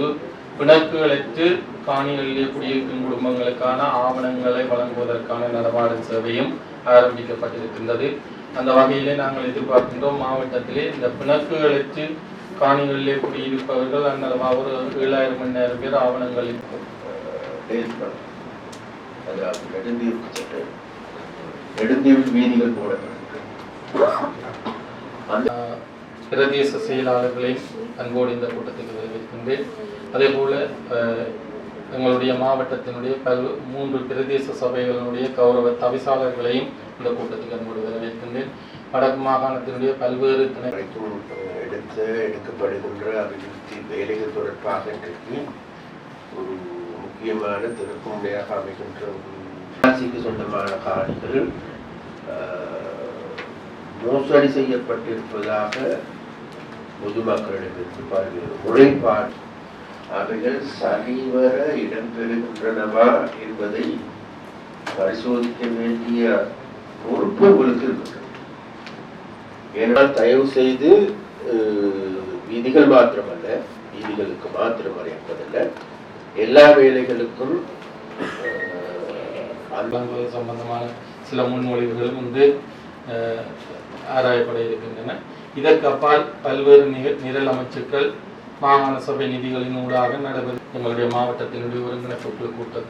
இப்போது பிணக்குகளற்று காணிகளிலே குடியிருக்கும் குடும்பங்களுக்கான ஆவணங்களை வழங்குவதற்கான நடமாடு சேவையும் ஆரம்பிக்கப்பட்டிருக்கின்றது. அந்த வகையிலே நாங்கள் எதிர்பார்க்கின்றோம் மாவட்டத்திலே இந்த பிணக்குகளற்று காணிகளிலே குடியிருப்பவர்கள் அந்த ஒரு ஏழாயிரம் மணி நேரம் பேர் ஆவணங்களில் செயல்படும் அதாவது நெடுந்தீர்வு பிரதேச செயலாளர்களையும் அன்போடு இந்த கூட்டத்துக்கு வரவேற்கின்றேன். அதே போல் எங்களுடைய மாவட்டத்தினுடைய பல் மூன்று பிரதேச சபைகளினுடைய கௌரவ தவிசாளர்களையும் இந்த கூட்டத்துக்கு அன்போடு வரவேற்கின்றேன். வடக்கு மாகாணத்தினுடைய பல்வேறு துணை எடுத்து எடுக்கப்படுகின்ற அபிவிருத்தி வேலைகள் தொடர்பாக இன்றைக்கு ஒரு முக்கியமான திருப்புமுனையாக அமைகின்ற ஒரு சொந்தமான காணிகள் மோசடி செய்யப்பட்டிருப்பதாக பொதுமக்களிடமிருந்து பல்வேறு முறைப்பாடு. அவைகள் சரிவர இடம்பெறுகின்றனவா என்பதை பரிசோதிக்க வேண்டிய பொறுப்பு உங்களுக்கு இருக்கிறது. ஏனால் தயவு செய்து வீதிகள் மாத்திரமல்ல வீதிகளுக்கு மாத்திரம் வரையப்படல எல்லா வேலைகளுக்கும் அந்த சம்பந்தமான சில முன்மொழிவுகளும் வந்து ஆராயப்பட இருக்கின்றன. இதற்கு அப்பால் பல்வேறு நிரல் அமைச்சுக்கள் மாகாண சபை நிதிகளின் ஊடாக நடைபெறும் எங்களுடைய மாவட்டத்தினுடைய ஒருங்கிணைப்பு குழு கூட்ட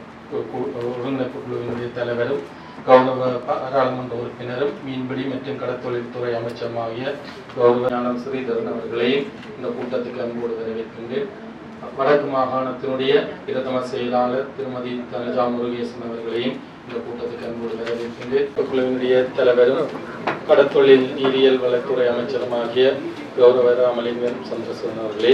ஒருங்கிணைப்பு குழுவினுடைய தலைவரும் கௌரவ பாராளுமன்ற உறுப்பினரும் மீன்பிடி மற்றும் கடற்தொழில்துறை அமைச்சருமாகிய கௌரவ ஞானம் ஸ்ரீதரன் அவர்களையும் இந்த கூட்டத்துக்கு அன்போடு வரவேற்கின்றேன். வடக்கு மாகாணத்தினுடைய பிரதம செயலாளர் திருமதி தனஜா முருகேசன் அவர்களையும் இந்த கூட்டத்துக்கு அன்போடு குழுவினுடைய தலைவரும் கடற்தொழில் நீரியல் வளத்துறை அமைச்சருமாகிய கௌரவ ராமலிங்கம் சந்திரசேகரன் அவர்களே.